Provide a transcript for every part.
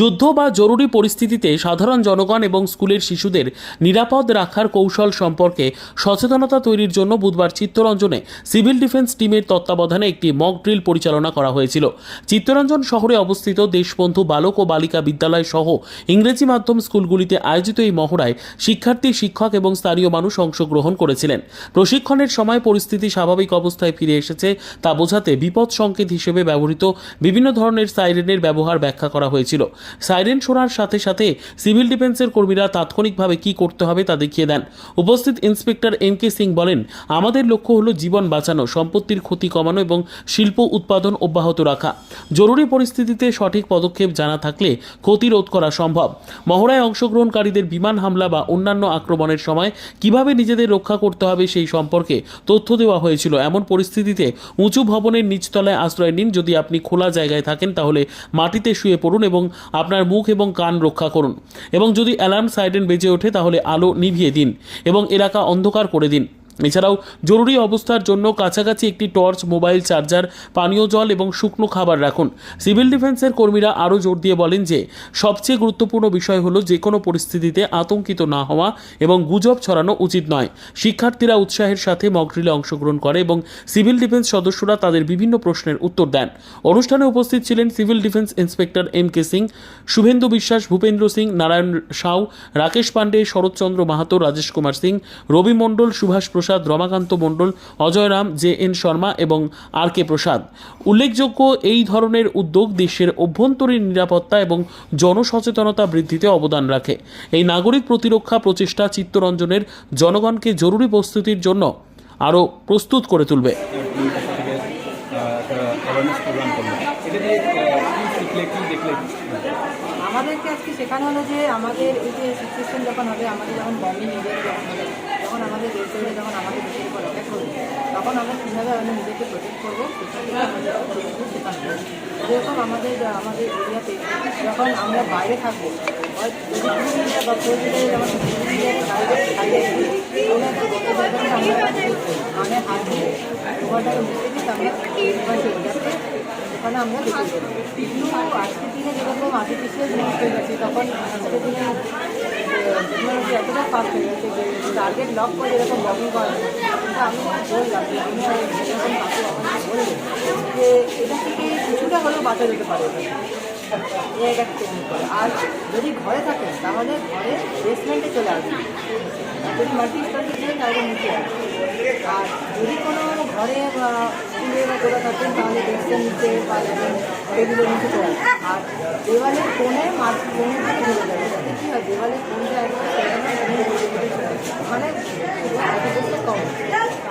যুদ্ধ বা জরুরি পরিস্থিতিতে সাধারণ জনগণ এবং স্কুলের শিশুদের নিরাপদ রাখার কৌশল সম্পর্কে সচেতনতা তৈরির জন্য বুধবার চিত্তরঞ্জনে সিভিল ডিফেন্স টিমের তত্ত্বাবধানে একটি মক ড্রিল পরিচালনা করা হয়েছিল। চিত্তরঞ্জন শহরে অবস্থিত দেশবন্ধু বালক ও বালিকা বিদ্যালয় সহ ইংরেজি মাধ্যম স্কুলগুলিতে আয়োজিত এই মহড়ায় শিক্ষার্থী, শিক্ষক এবং স্থানীয় মানুষ অংশগ্রহণ করেছিলেন। প্রশিক্ষণের সময় পরিস্থিতি স্বাভাবিক অবস্থায় ফিরে এসেছে তা বোঝাতে বিপদ সংকেত হিসেবে ব্যবহৃত বিভিন্ন ধরনের সাইরেনের ব্যবহার ব্যাখ্যা করা হয়েছিল। সাইরেন শোনার সাথে সাথে সিভিল ডিফেন্সের কর্মীরা তাৎক্ষণিকভাবে কি করতে হবে তা দেখিয়ে দেন। উপস্থিত ইন্সপেক্টর এম কে সিং বলেন, আমাদের লক্ষ্য হলো জীবন বাঁচানো, সম্পত্তির ক্ষতি কমানো এবং শিল্প উৎপাদন অব্যাহত রাখা। জরুরি পরিস্থিতিতে সঠিক পদক্ষেপ জানা থাকলে ক্ষতি রোধ করা সম্ভব। মহড়ায় অংশগ্রহণকারীদের বিমান হামলা বা অন্যান্য আক্রমণের সময় কীভাবে নিজেদের রক্ষা করতে হবে সেই সম্পর্কে তথ্য দেওয়া হয়েছিল। এমন পরিস্থিতিতে উঁচু ভবনের নিচতলায় আশ্রয় নিন। যদি আপনি খোলা জায়গায় থাকেন তাহলে মাটিতে শুয়ে পড়ুন এবং আপনার মুখ এবং কান রক্ষা করুন। এবং যদি অ্যালার্ম সাইডেন বেজে ওঠে তাহলে আলো নিভিয়ে দিন এবং এলাকা অন্ধকার করে দিন। এছাড়াও জরুরি অবস্থার জন্য কাছাকাছি একটি টর্চ, মোবাইল চার্জার, পানীয় জল এবং শুকনো খাবার রাখুন। সিভিল ডিফেন্সের কর্মীরা আরও জোর দিয়ে বলেন যে, সবচেয়ে গুরুত্বপূর্ণ বিষয় হলো যে কোনো পরিস্থিতিতে আতঙ্কিত না হওয়া এবং গুজব ছড়ানো উচিত নয়। শিক্ষার্থীরা উৎসাহের সাথে মকড্রিলে অংশগ্রহণ করে এবং সিভিল ডিফেন্স সদস্যরা তাদের বিভিন্ন প্রশ্নের উত্তর দেন। অনুষ্ঠানে উপস্থিত ছিলেন civil defence inspector M K Singh, Shubhendu Biswas, Bhupendra Singh, Narayan Sau, Rakesh Pandey, Sharatchandra Mahato, Rajesh Kumar Singh, Rabi Mondal, Subhash Prasad Ramakanta Mondal Ajay Ram J N Sharma এবং R কে প্রসাদ। উল্লেখযোগ্য এই ধরনের উদ্যোগ দেশের অভ্যন্তরীণ নিরাপত্তা এবং জনসচেতনতা বৃদ্ধিতে অবদান রাখে। এই নাগরিক প্রতিরক্ষা প্রচেষ্টা চিত্তরঞ্জনের জনগণকে জরুরি প্রস্তুতির জন্য আরও প্রস্তুত করে তুলবে। আমাদেরকে আজকে শেখানো হলো যে আমাদের এই যে সিচুয়েশন যখন হবে, আমাদের যখন বম্বিং ইভেন্ট যখন হবে তখন আমাদের দেশে যখন আমাদের দেশের উপর অ্যাটাক করবে তখন আমরা কীভাবে আমরা নিজেকে প্রোটেক্ট করব। যেরকম আমাদের আমাদের এরিয়াতে যখন আমরা বাইরে থাকব বা মানে হাত দিয়ে ওভারটাকে মুছে আমরা কিন্তু আজকের দিনে যেরকম আর্টিফিশিয়াল জিনিস হয়ে গেছে, তখন আজকের দিনে টেকনোলজি এতটা ফাস্ট হয়ে গেছে যে টার্গেট লক করে এরকম লগিং করা কিন্তু আমি বললাম যে আমি যেরকম কাকু আমাকে বললেন যে এটা থেকে কিছুটা হলেও বাঁচা যেতে পারে আর যদি ঘরে থাকেন, তাহলে ঘরে বেসমেন্টে চলে আসবেন। আর যদি মাল্টি স্ট্রাকচার থাকে তাহলে নিচে আর যদি কোনো ঘরে বা স্কুলে বা কোথাও থাকেন তাহলে ডেস্কের নিচে বা টেবিলের নিচে আর দেওয়ালের কোণে মাছ কোণে চলে যাবে। যাতে কী হয়? দেওয়ালের কোণটা মানে ক্ষতিগ্রস্ত কম।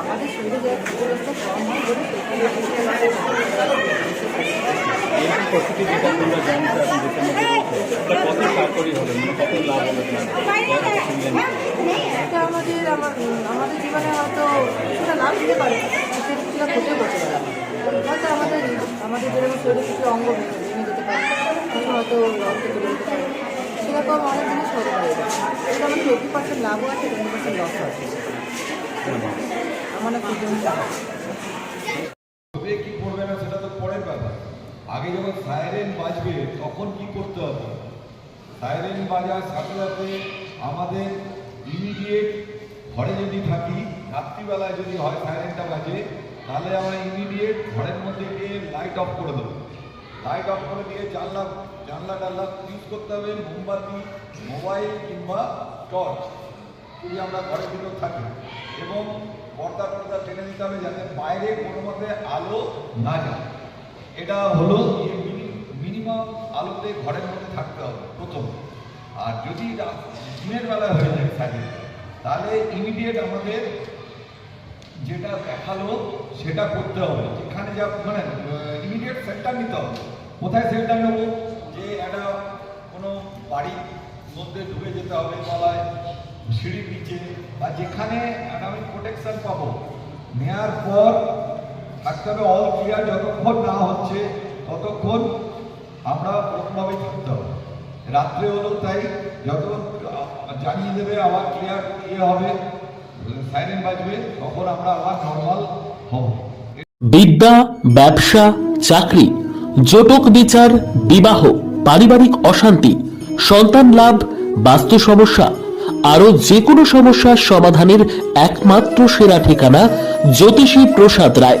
আমাদের শরীরে যে কম হয় এই যে প্রস্তুতি যেটা তোমরা জানতে এখন যেটা এটা হলো মানে কত লাভ হলো এটা আমাদের আমার আমাদের জীবনে হয়তো কিছুটা লাভ দিতে পারে কিছুটা ক্ষতিও করতে পারে। হয়তো আমাদের আমাদের যেরকম শরীরে কিছু অঙ্গ ভেঙে যেতে পারে। হয়তো রক্ত চলে যেতে পারে। সেরকম অনেক জিনিস হতে পারে। এটা আমাদের এইটি পার্সেন্ট লাভও আছে টোয়েন্টি পার্সেন্ট লস আছে। আমার না কি করবে না সেটা তো পরের ব্যাপার। আগে যখন সাইরেন বাজবে তখন কি করতে হবে? সাইরেন বাজার সাথে সাথে আমাদের ইমিডিয়েট ঘরে যদি থাকি, রাত্রিবেলায় যদি হয় সাইরেনটা বাজে, তাহলে আমরা ইমিডিয়েট ঘরের মধ্যে গিয়ে লাইট অফ করে দেবো। লাইট অফ করে দিয়ে জানলা জানলা টানলা ইউজ করতে হবে, মোমবাতি, মোবাইল কিংবা টর্চ যদি আমরা ঘরের ভিতর থাকি। এবং পর্দা টর্দা টেনে দিতে হবে যাতে বাইরে কোনো মতে আলো না যায়। এটা হলো মিনিমাম আলোতে ঘরের মধ্যে থাকতে হবে, প্রথম। আর যদি দিনের বেলা হয়ে যায় থাকে তাহলে ইমিডিয়েট আমাদের যেটা দেখাল সেটা করতে হবে। যেখানে যা মানে ইমিডিয়েট সেন্টার নিতে হবে। কোথায় সেন্টার নেব? যে একটা কোনো বাড়ির মধ্যে ঢুকে যেতে হবে তলায়, সিঁড়ির নিচে, বা যেখানে আমি প্রোটেকশন পাবো। নেওয়ার পর থাকতে হবে অল ক্লিয়ার যতক্ষণ না হচ্ছে, ততক্ষণ আমরা ওরকমভাবেই থাকতে হবে। রাত্রে হলো তাই যত জানিয়ে দেবে আবার ক্লিয়ার ইয়ে হবে সাইরেন বাজবে, তখন আমরা আবার নর্মাল হব। বিদ্যা, ব্যবসা, চাকরি, জটক বিচার, বিবাহ, পারিবারিক অশান্তি, সন্তান লাভ, বাস্তু সমস্যা, আরও যে কোনো সমস্যার সমাধানের একমাত্র সেরা ঠিকানা জ্যোতিষী প্রসাদ রায়।